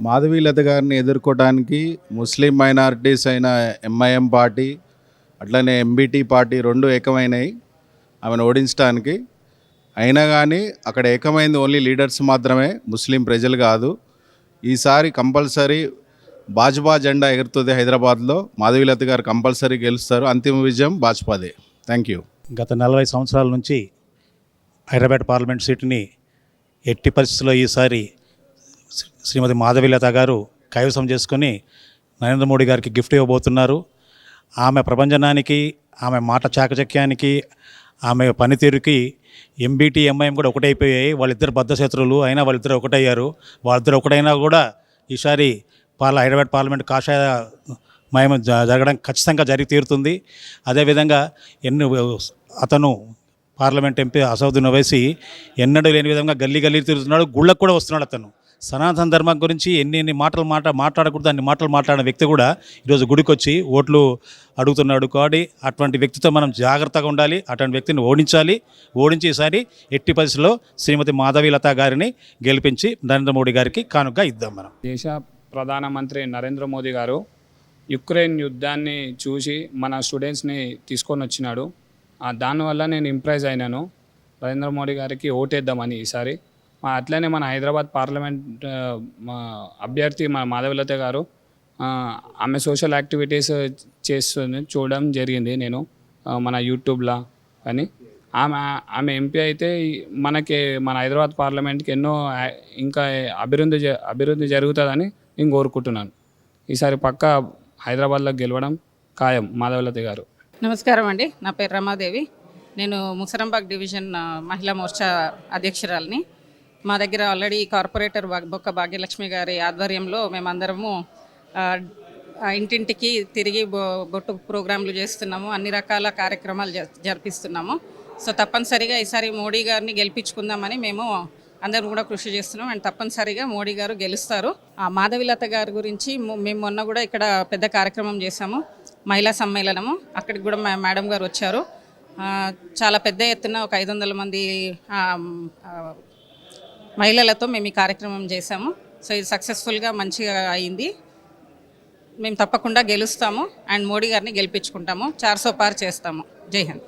మాధవీలత గారిని ఎదుర్కోవడానికి ముస్లిం మైనారిటీస్ అయిన ఎంఐఎం పార్టీ అట్లనే ఎంబీటీ పార్టీ రెండు ఏకమైనవి ఆమెను ఓడించడానికి అయినా కానీ అక్కడ ఏకమైంది ఓన్లీ లీడర్స్ మాత్రమే ముస్లిం ప్రజలు కాదు. ఈసారి కంపల్సరీ భాజపా జెండా ఎగురుతుంది హైదరాబాద్లో. మాధవీలత గారు కంపల్సరీ గెలుస్తారు. అంతిమ విజయం భాజపాదే. థ్యాంక్ యూ గత నలభై సంవత్సరాల నుంచి హైదరాబాద్ పార్లమెంట్ సీటుని ఎట్టి పరిస్థితుల్లో ఈసారి శ్రీమతి మాధవీలత గారు కైవసం చేసుకొని నరేంద్ర మోడీ గారికి గిఫ్ట్ ఇవ్వబోతున్నారు. ఆమె ప్రపంచనానికి ఆమె మాట చాకచక్యానికి ఆమె పనితీరుకి ఎంబీటీ ఎంఐఎం కూడా ఒకటైపోయాయి. వాళ్ళిద్దరు బద్ధశత్రువులు అయినా వాళ్ళిద్దరు ఒకటయ్యారు. వాళ్ళిద్దరు ఒకటైనా కూడా ఈసారి పాల హైదరాబాద్ పార్లమెంట్ కాషాయ మయం జరగడం ఖచ్చితంగా జరిగి తీరుతుంది. అదేవిధంగా ఎన్ని అతను పార్లమెంట్ ఎంపీ అసౌద్దీన్ వేసి ఎన్నడూ లేని విధంగా గల్లీ గల్లీ తిరుగుతున్నాడు. గుళ్ళకు కూడా వస్తున్నాడు అతను. సనాతన ధర్మం గురించి ఎన్ని ఎన్ని మాటలు మాట మాట్లాడకూడదు అన్ని మాటలు మాట్లాడిన వ్యక్తి కూడా ఈరోజు గుడికి వచ్చి ఓట్లు అడుగుతున్నాడు కాబట్టి అటువంటి వ్యక్తితో మనం జాగ్రత్తగా ఉండాలి అటువంటి వ్యక్తిని ఓడించాలి. ఓడించి ఈసారి ఎట్టి పరిస్థితిలో శ్రీమతి మాధవీలత గారిని గెలిపించి నరేంద్ర మోడీ గారికి కానుక ఇద్దాం మనం. దేశ ప్రధానమంత్రి నరేంద్ర మోదీ గారు యుక్రెయిన్ యుద్ధాన్ని చూసి మన స్టూడెంట్స్ని తీసుకొని వచ్చినాడు. దానివల్ల నేను ఇంప్రెస్ అయినాను. నరేంద్ర మోడీ గారికి ఓటేద్దామని ఈసారి. అట్లనే మన హైదరాబాద్ పార్లమెంట్ మా అభ్యర్థి మన మాధవలత గారు ఆమె సోషల్ యాక్టివిటీస్ చేస్తుంది చూడడం జరిగింది నేను మన యూట్యూబ్లో అని. ఆమె ఆమె ఎంపీ అయితే మనకి మన హైదరాబాద్ పార్లమెంట్కి ఎన్నో ఇంకా అభివృద్ధి జ- అభివృద్ధి జరుగుతుందని నేను కోరుకుంటున్నాను. ఈసారి పక్క హైదరాబాద్లో గెలవడం ఖాయం మాధవలత గారు. నమస్కారం అండి. నా పేరు రమాదేవి. నేను ముసరంబాగ్ డివిజన్ మహిళా మోర్చా అధ్యక్షురాలని. మా దగ్గర ఆల్రెడీ కార్పొరేటర్ బొక్క భాగ్యలక్ష్మి గారి ఆధ్వర్యంలో మేమందరము ఇంటింటికి తిరిగి బొట్టు ప్రోగ్రాంలు చేస్తున్నాము అన్ని రకాల కార్యక్రమాలు జ- జరిపిస్తున్నాము. సో తప్పనిసరిగా ఈసారి మోడీ గారిని గెలిపించుకుందామని మేము అందరం కూడా కృషి చేస్తున్నాం. అండ్ తప్పనిసరిగా మోడీ గారు గెలుస్తారు. ఆ మాధవిలత గారి గురించి మేము మొన్న కూడా ఇక్కడ పెద్ద కార్యక్రమం చేశాము మహిళా సమ్మేళనము. అక్కడికి కూడా మా మేడం గారు వచ్చారు. చాలా పెద్ద ఎత్తున ఒక ఐదు వందల మంది మహిళలతో మేము ఈ కార్యక్రమం చేశాము. సో ఇది సక్సెస్ఫుల్గా మంచిగా అయింది. మేము తప్పకుండా గెలుస్తాము. అండ్ మోడీ గారిని గెలిపించుకుంటాము. చార్ సోపార్ చేస్తాము. జై హింద్.